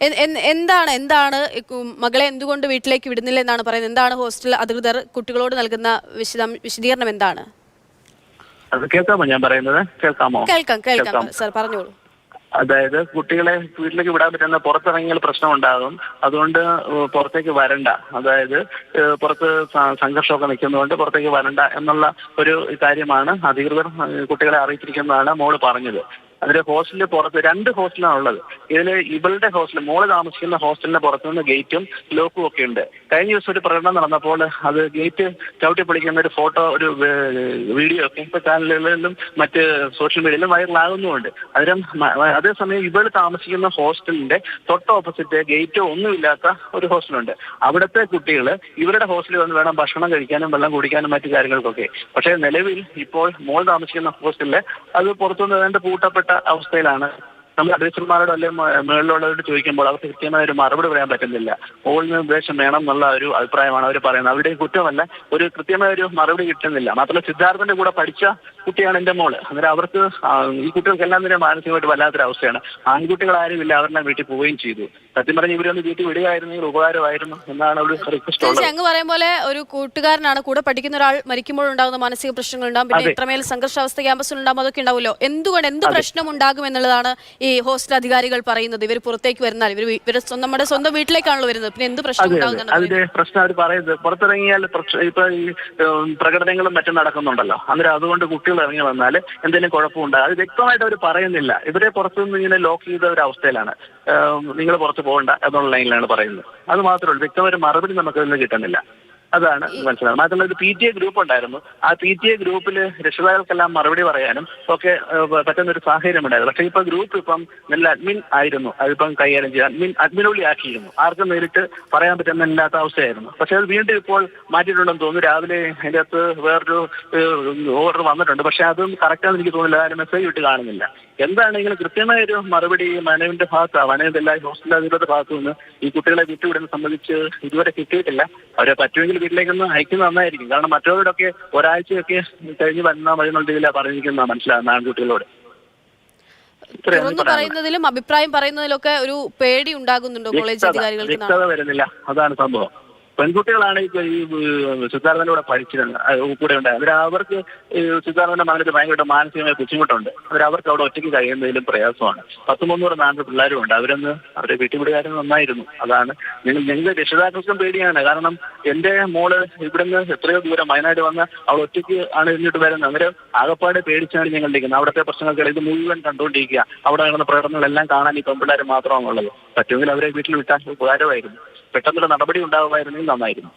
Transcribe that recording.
എന്താണ് എന്താണ് മകളെ എന്തുകൊണ്ട് വീട്ടിലേക്ക് വിടുന്നില്ല എന്നാണ് പറയുന്നത്? എന്താണ് ഹോസ്റ്റൽ അധികൃതർ കുട്ടികളോട് നൽകുന്ന വിശദം വിശദീകരണം എന്താണ്? അത് കേൾക്കാമോ ഞാൻ പറയുന്നത്? കേൾക്കാമോ? കേൾക്കാം കേൾക്കാം. സാർ പറഞ്ഞോളൂ. അതായത് കുട്ടികളെ വീട്ടിലേക്ക് വിടാൻ പറ്റുന്ന പുറത്തിറങ്ങിയാൽ പ്രശ്നം ഉണ്ടാകും അതുകൊണ്ട് പുറത്തേക്ക് വരണ്ട. അതായത് പുറത്ത് സംഘർഷമൊക്കെ നിൽക്കുന്നതുകൊണ്ട് പുറത്തേക്ക് വരണ്ട എന്നുള്ള ഒരു കാര്യമാണ് അധികൃതർ കുട്ടികളെ അറിയിച്ചിരിക്കുന്നതാണ് മോൾ പറഞ്ഞത്. അതിന്റെ ഹോസ്റ്റലിന് പുറത്ത് രണ്ട് ഹോസ്റ്റലാണ് ഉള്ളത്. ഇതിൽ ഇവളുടെ ഹോസ്റ്റൽ മോൾ താമസിക്കുന്ന ഹോസ്റ്റലിന്റെ പുറത്തുനിന്ന് ഗേറ്റും ലോക്കും ഒക്കെ ഉണ്ട്. കഴിഞ്ഞ ദിവസം ഒരു പ്രകടനം നടന്നപ്പോൾ അത് ഗേറ്റ് ചവിട്ടി പൊളിക്കുന്ന ഒരു ഫോട്ടോ ഒരു വീഡിയോ ഒക്കെ ഇപ്പൊ ചാനലുകളിലും മറ്റ് സോഷ്യൽ മീഡിയയിലും വൈറലാകുന്നുമുണ്ട്. അതിനും അതേസമയം ഇവൾ താമസിക്കുന്ന ഹോസ്റ്റലിന്റെ തൊട്ട് ഓപ്പോസിറ്റ് ഗേറ്റോ ഒന്നുമില്ലാത്ത ഒരു ഹോസ്റ്റലുണ്ട്. അവിടുത്തെ കുട്ടികൾ ഇവരുടെ ഹോസ്റ്റലിൽ വന്ന് വേണം ഭക്ഷണം കഴിക്കാനും വെള്ളം കുടിക്കാനും മറ്റു കാര്യങ്ങൾക്കൊക്കെ. പക്ഷേ നിലവിൽ ഇപ്പോൾ മോൾ താമസിക്കുന്ന ഹോസ്റ്റലിൽ അത് പുറത്തുനിന്ന് വേണ്ട പൂട്ടപ്പെട്ട അവസ്ഥയിലാണ് നമ്മൾ അധ്യക്ഷന്മാരോട് അല്ലെങ്കിൽ മേളിലുള്ളവരോട് ചോദിക്കുമ്പോൾ അവർക്ക് കൃത്യമായ ഒരു മറുപടി പറയാൻ പറ്റുന്നില്ല. ഓളിന് നിർദ്ദേശം വേണം എന്നുള്ള ഒരു അഭിപ്രായമാണ് അവർ പറയുന്നത്. അവരുടെ കുറ്റമല്ല. ഒരു കൃത്യമായ ഒരു മറുപടി കിട്ടുന്നില്ല. മാത്രമല്ല സിദ്ധാർത്ഥന്റെ കൂടെ പഠിച്ച കുട്ടിയാണ് എന്റെ മോൾ. അന്നേരം അവർക്ക് ഈ കുട്ടികൾക്കെല്ലാം തന്നെ മാനസികമായിട്ട് വല്ലാത്തൊരു അവസ്ഥയാണ് ആൺകുട്ടികൾ ആരും ഇല്ല അവരെല്ലാം വീട്ടിൽ പോവുകയും ചെയ്തു. സത്യം പറഞ്ഞ ഇവരൊന്ന് വീട്ടിൽ വിടുകയായിരുന്നെങ്കിൽ ഉപകാരമായിരുന്നു എന്നാണ് ഒരു റിക്വസ്റ്റ് അങ്ങ് പറയും പോലെ ഒരു കൂട്ടുകാരനാണ്. കൂടെ പഠിക്കുന്ന ഒരാൾ മരിക്കുമ്പോൾ ഉണ്ടാകുന്ന മാനസിക പ്രശ്നങ്ങൾ ഉണ്ടാകും പിന്നെ. ഇത്രമേൽ സംഘർഷാവസ്ഥ ക്യാമ്പസിൽ ഉണ്ടാകും അതൊക്കെ ഉണ്ടാവുമല്ലോ. എന്തുകൊണ്ട് എന്ത് പ്രശ്നം ഉണ്ടാകും എന്നുള്ളതാണ് ഈ ഹോസ്റ്റൽ അധികാരികൾ പറയുന്നത് ഇവർ പുറത്തേക്ക് വരുന്നാൽ ഇവർ ഇവർ നമ്മുടെ സ്വന്തം വീട്ടിലേക്കാണല്ലോ വരുന്നത്. പിന്നെ എന്ത് പ്രശ്നം ഉണ്ടാകുന്നുണ്ട് അതിന്റെ പ്രശ്നം അവർ പറയുന്നത് പുറത്തിറങ്ങിയാൽ ഇപ്പൊ ഈ പ്രകടനങ്ങളും മറ്റും നടക്കുന്നുണ്ടല്ലോ. അന്നേരം അതുകൊണ്ട് കുട്ടികൾ ഇറങ്ങി വന്നാൽ എന്തെങ്കിലും കുഴപ്പമുണ്ട് അത് വ്യക്തമായിട്ട് അവർ പറയുന്നില്ല. ഇവരെ പുറത്തുനിന്ന് ഇങ്ങനെ ലോക്ക് ചെയ്ത ഒരു അവസ്ഥയിലാണ്. നിങ്ങൾ പുറത്ത് പോകണ്ട എന്നുള്ള ലൈനിലാണ് പറയുന്നത്. അത് മാത്രമേ ഉള്ളൂ. വ്യക്തമായ മറുപടി നമുക്ക് ഇന്ന് കിട്ടുന്നില്ല. അതാണ് മനസ്സിലാവുന്നത്. മാത്രമല്ല ഒരു പി ടി എ ഗ്രൂപ്പ് ഉണ്ടായിരുന്നു. ആ പി ടി എ ഗ്രൂപ്പിൽ രക്ഷിതാക്കൾക്കെല്ലാം മറുപടി പറയാനും ഒക്കെ പറ്റുന്ന ഒരു സാഹചര്യം ഉണ്ടായിരുന്നു. പക്ഷേ ഇപ്പൊ ഗ്രൂപ്പ് ഇപ്പം നല്ല അഡ്മിൻ ആയിരുന്നു. അതിപ്പം കൈകാര്യം ചെയ്യാൻ അഡ്മിൻ അഡ്മിനുള്ളി ആക്കിയിരുന്നു. ആർക്കും നേരിട്ട് പറയാൻ പറ്റുന്നില്ലാത്ത അവസ്ഥയായിരുന്നു. പക്ഷേ അത് വീണ്ടും ഇപ്പോൾ മാറ്റിയിട്ടുണ്ടെന്ന് തോന്നുന്നു. രാവിലെ അതിന്റെ അകത്ത് വേറൊരു ഓർഡർ വന്നിട്ടുണ്ട്. പക്ഷെ അതും കറക്റ്റാണെന്ന് എനിക്ക് തോന്നുന്നില്ല. ആരും മെസ്സേജ് ഇട്ട് കാണുന്നില്ല. എന്താണെങ്കിലും കൃത്യമായ ഒരു മറുപടി മനവിന്റെ ഭാഗത്ത് മനുവിന്റെ ഹോസ്റ്റൽ അധികൃതരുടെ ഭാഗത്തു നിന്ന് ഈ കുട്ടികളെ വിട്ടുവിടുന്നത് സംബന്ധിച്ച് ഇതുവരെ കിട്ടിയിട്ടില്ല. അവരെ പറ്റുമെങ്കിൽ വീട്ടിലേക്കൊന്ന് അയക്കുന്നത് നന്നായിരിക്കും. കാരണം മറ്റുള്ളവരൊക്കെ ഒരാഴ്ചയൊക്കെ കഴിഞ്ഞ് വന്നാൽ മതി എന്നുള്ള പറഞ്ഞിരിക്കുന്ന മനസ്സിലാകുന്ന ആൺകുട്ടികളോട് തുറന്നു പറയുന്നതിലും അഭിപ്രായം പറയുന്നതിലൊക്കെ ഒരു പേടി ഉണ്ടാകുന്നുണ്ടോ കോളേജ് അധികാരികൾക്ക് വ്യക്തത വരുന്നില്ല. അതാണ് സംഭവം. പെൺകുട്ടികളാണ് ഈ സിദ്ധാർത്ഥന്റെ കൂടെ പഠിച്ചിരുന്നത് കൂടെ ഉണ്ടായത് അവർ അവർക്ക് സിദ്ധാർത്ഥന്റെ മകനത്ത് ഭയങ്കര മാനസികമായ ബുദ്ധിമുട്ടുണ്ട്. അവർ അവർക്ക് അവിടെ ഒറ്റയ്ക്ക് കഴിയുന്നതിലും പ്രയാസമാണ്. പത്ത് മുന്നൂറ് നാല് പിള്ളേരും ഉണ്ട് അവരൊന്ന് അവരെ വീട്ടുപിടുകാരും നന്നായിരുന്നു. അതാണ് ഞങ്ങൾ രക്ഷിതാക്കൾക്കും പേടിയാണ്. കാരണം എന്റെ മോൾ ഇവിടുന്ന് എത്രയോ ദൂരം വയനാട് വന്ന് അവൾ ഒറ്റയ്ക്ക് ആണ് ഇരുന്നിട്ട് വരുന്നത്. അവർ ആകപ്പാട് പേടിച്ചാണ് ഞങ്ങൾ ഇരിക്കുന്നത് അവിടുത്തെ പ്രശ്നങ്ങൾക്ക് ഇത് മുഴുവൻ കണ്ടുകൊണ്ടിരിക്കുക. അവിടെ നടന്ന പ്രകടനങ്ങളെല്ലാം കാണാൻ ഈ പെൺപിള്ളേർ മാത്രമാണുള്ളത്. പറ്റുമെങ്കിൽ അവരെ വീട്ടിൽ വിട്ടാൽ ഉപകാരമായിരുന്നു. പെട്ടെന്നുള്ള നടപടി ഉണ്ടാകുമായിരുന്നെങ്കിൽ んだまいります。